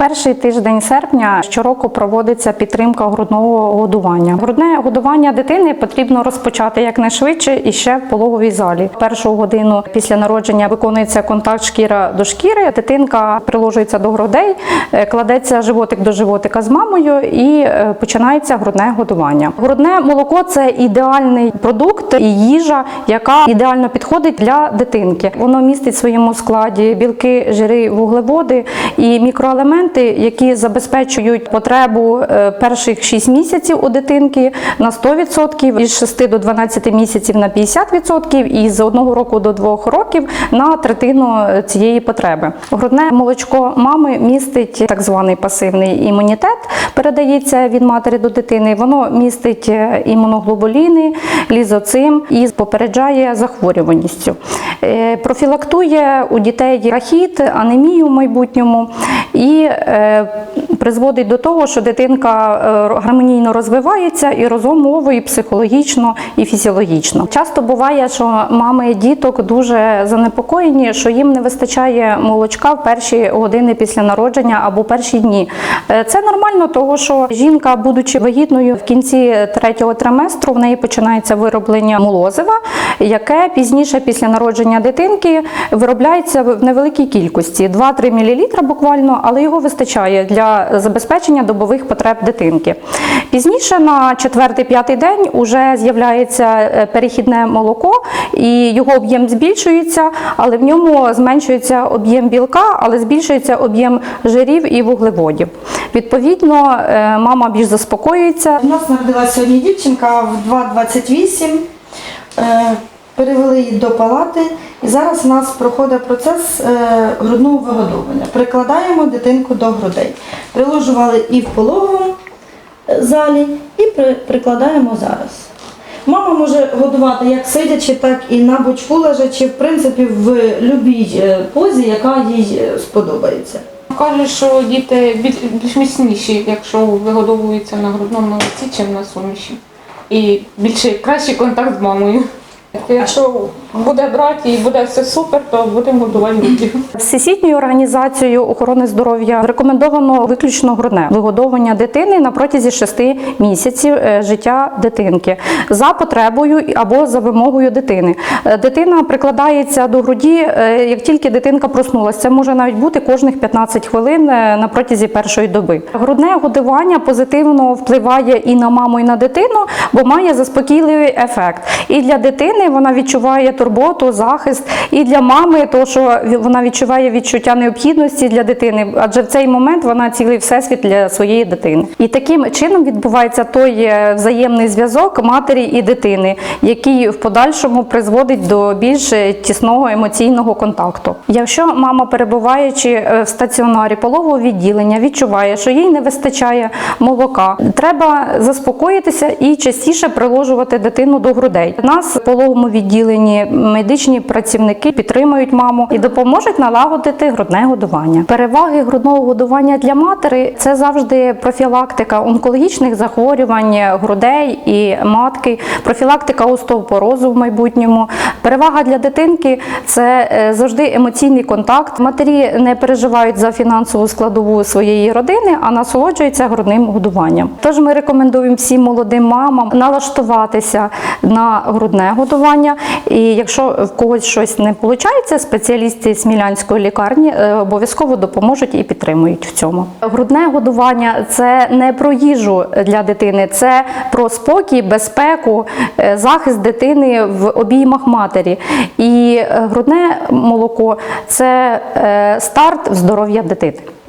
Перший тиждень серпня щороку проводиться підтримка грудного годування. Грудне годування дитини потрібно розпочати якнайшвидше і ще в пологовій залі. Першу годину після народження виконується контакт шкіра до шкіри. Дитинка приложується до грудей, е, кладеться животик до животика з мамою і е, починається грудне годування. Грудне молоко це ідеальний продукт і їжа, яка ідеально підходить для дитинки. Воно містить в своєму складі білки, жири, вуглеводи і мікроелементи, які забезпечують потребу е, перших 6 місяців у дитинки на 100%, із 6 до 12 місяців на 50% і з 1 року до 2 років на третину цієї потреби. Грудне молочко мами містить так званий пасивний імунітет, передається від матері до дитини. Воно містить е, імуноглобуліни, лізоцим і попереджає захворюваністю. Е, Профілактує у дітей рахіт, анемію в майбутньому і е, призводить до того, що дитинка е, гармонійно розвивається і розумово, і психологічно, і фізіологічно. Часто буває, що мами діток дуже занепокоєні, що їм не вистачає молочка в перші години після народження або перші дні. Е, Це нормально, тому що жінка, будучи вагітною в кінці третього триместру, в неї починається вироблення молозива, яке пізніше після народження дитинки виробляється в невеликій кількості 2-3 мл буквально, але його вистачає для забезпечення добових потреб дитинки. Пізніше на 4-5 день вже з'являється е, перехідне молоко, і його об'єм збільшується, але в ньому зменшується об'єм білка, але збільшується об'єм жирів і вуглеводів. Відповідно, е, мама більш заспокоюється, У нас народилася сьогодні дівчинка в 2,28. Е, Перевели її до палати, і зараз у нас проходить процес е, грудного вигодовування. Прикладаємо дитинку до грудей. Приложували і в пологовому е, залі, і прикладаємо зараз. Мама може годувати як сидячи, так і на бочку лежачи, в принципі, в будь-якій позі, яка їй е, сподобається. Кажуть, що діти більш міцніші, якщо вигодовуються на грудному молоці, ніж на суміші. І більше кращий контакт з мамою. Якщо буде брати і буде все супер, то будемо годувати груддю. Всесвітньою організацією охорони здоров'я рекомендовано виключно грудне вигодовування дитини на протязі 6 місяців е, життя дитинки за потребою або за вимогою дитини. Е, Дитина прикладається до груді, е, як тільки дитинка проснулася. Це може навіть бути кожних 15 хвилин на протязі першої доби. Грудне годування позитивно впливає і на маму, і на дитину, бо має заспокійливий ефект. І для дитини вона відчуває турботу, захист, і для мами, то що вона відчуває відчуття необхідності для дитини, адже в цей момент вона цілий всесвіт для своєї дитини. І таким чином відбувається той е, взаємний зв'язок матері і дитини, який в подальшому призводить до більш е, тісного емоційного контакту. Якщо мама, перебуваючи е, в стаціонарі пологового відділення, відчуває, що їй не вистачає молока, треба заспокоїтися і частіше приложувати дитину до грудей. У нас в пологовому відділенні медичні працівники підтримують маму і допоможуть налагодити грудне годування. Переваги грудного годування для матері це завжди профілактика онкологічних захворювань грудей і матки, профілактика остеопорозу в майбутньому. Перевага для дитинки це е, завжди емоційний контакт. Матері не переживають за фінансову складову своєї родини, а насолоджуються грудним годуванням. Тож ми рекомендуємо всім молодим мамам налаштуватися на грудне годування. І якщо в когось щось не виходить, спеціалісти Смілянської лікарні е, обов'язково допоможуть і підтримують в цьому. Грудне годування це не про їжу для дитини, це про спокій, безпеку, е, захист дитини в обіймах матері. І е, грудне молоко це старт здоров'я дитини.